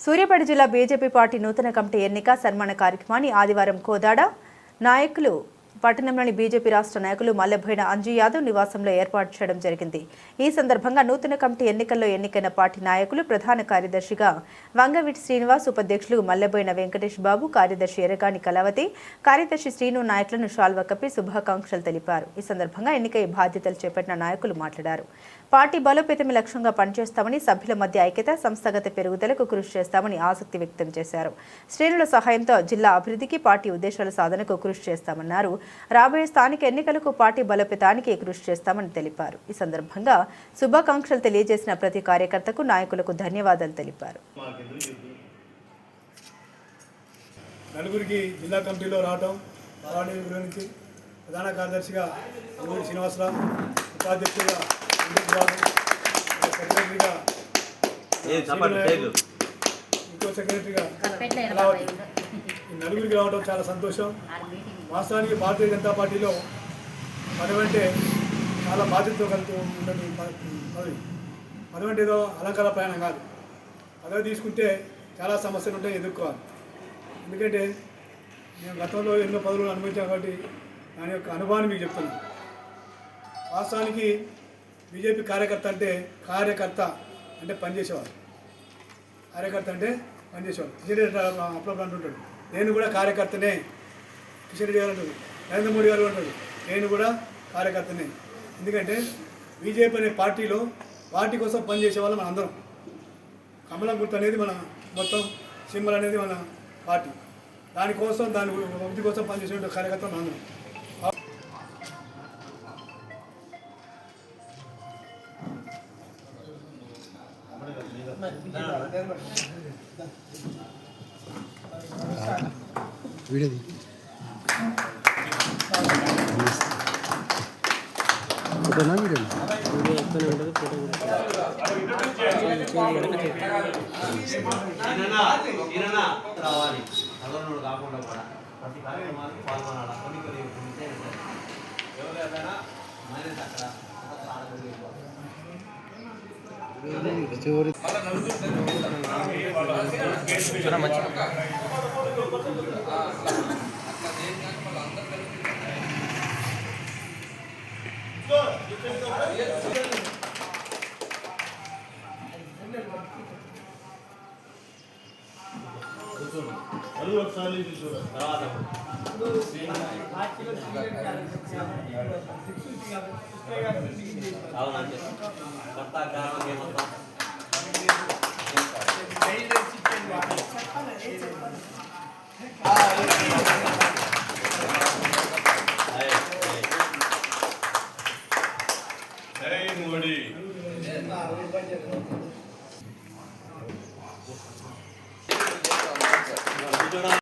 సూర్యాపేట జిల్లా BJP party నూతన committee ఎన్నిక సన్మాన కార్యక్రమాన్ని ఆదివారం కోదాడ నాయకులు పట్టణంలోని బీజేపీ రాష్ట్ర నాయకులు మల్లెబోయిన అంజు యాదవ్ నివాసంలో ఏర్పాటు చేయడం జరిగింది. ఈ సందర్భంగా నూతన కమిటీ ఎన్నికల్లో ఎన్నికైన పార్టీ నాయకులు ప్రధాన కార్యదర్శిగా వంగవీటి శ్రీనివాస్ ఉపాధ్యక్షులు మల్లెబోయిన వెంకటేష్ బాబు కార్యదర్శి ఎరగాని కలవతి కార్యదర్శి శ్రీను నాయకులను షాల్వ కప్పి శుభాకాంక్షలు తెలిపారు. ఈ సందర్భంగా ఎన్నికై బాధ్యతలు చేపట్టిన నాయకులు మాట్లాడారు. పార్టీ బలోపేతమే లక్ష్యంగా పనిచేస్తామని సభ్యుల మధ్య ఐక్యత సంస్థాగత పెరుగుదలకు కృషి చేస్తామని ఆసక్తి వ్యక్తం చేశారు. శ్రేణుల సహాయంతో జిల్లా అభివృద్ధికి పార్టీ ఉద్దేశాల సాధనకు కృషి చేస్తామన్నారు రాబోయే స్థానిక ఎన్నికలకు పార్టీ బలోపేతానికి కృషి చేస్తామని తెలిపారు. ఈ సందర్భంగా శుభాకాంక్షలు తెలియజేసిన ప్రతి కార్యకర్తకు నాయకులకు ధన్యవాదాలు తెలిపారు. నలుగురికి జిల్లా కమిటీలో రావటం పార్టీ గురించి ప్రధాన కార్యదర్శిగా అల్లూరి శ్రీనివాసరావు ఉపాధ్యక్షుడిగా సెక్రటరీగా ఇంకో సెక్రటరీగా నలుగురికి రావడం చాలా సంతోషం. వాస్తవానికి భారతీయ జనతా పార్టీలో పదవంటే చాలా బాధ్యతతో కలుగుతూ ఉంటుంది పదవి. పదవంటే ఏదో అలంకార ప్రయాణం కాదు. పదవి తీసుకుంటే చాలా సమస్యలు ఉంటాయి ఎదుర్కోవాలి. ఎందుకంటే నేను గతంలో ఎన్నో పదవులు అనుభవించాను కాబట్టి దాని యొక్క అనుభవాన్ని మీకు చెప్తున్నాను. వాస్తవానికి బీజేపీ కార్యకర్త అంటే కార్యకర్త అంటే పనిచేసేవాడు. కార్యకర్త అంటే పనిచేసేవాడు. అప్పుడప్పుడు అంటుంటాడు నేను కూడా కార్యకర్తనే. కిషన్ రెడ్డి గారు అంటాడు నరేంద్ర మోడీ గారు అంటాడు నేను కూడా కార్యకర్తనే. ఎందుకంటే బీజేపీ అనే పార్టీలో పార్టీ కోసం పనిచేసే వాళ్ళం మన అందరం కమలం గుర్తు అనేది మన మొత్తం సింబల్ అనేది మన పార్టీ. దానికోసం దాని అభివృద్ధి కోసం పనిచేసే కార్యకర్త మన అందరం ఫోటోనా వీడియో ఈయననా మంచి అక్కడ అక్కడ ఆడగలిగే చివరి తర్వాత అవునంతే కొత్త కారణం ఏమొస్తాం జై మోడీ 안전한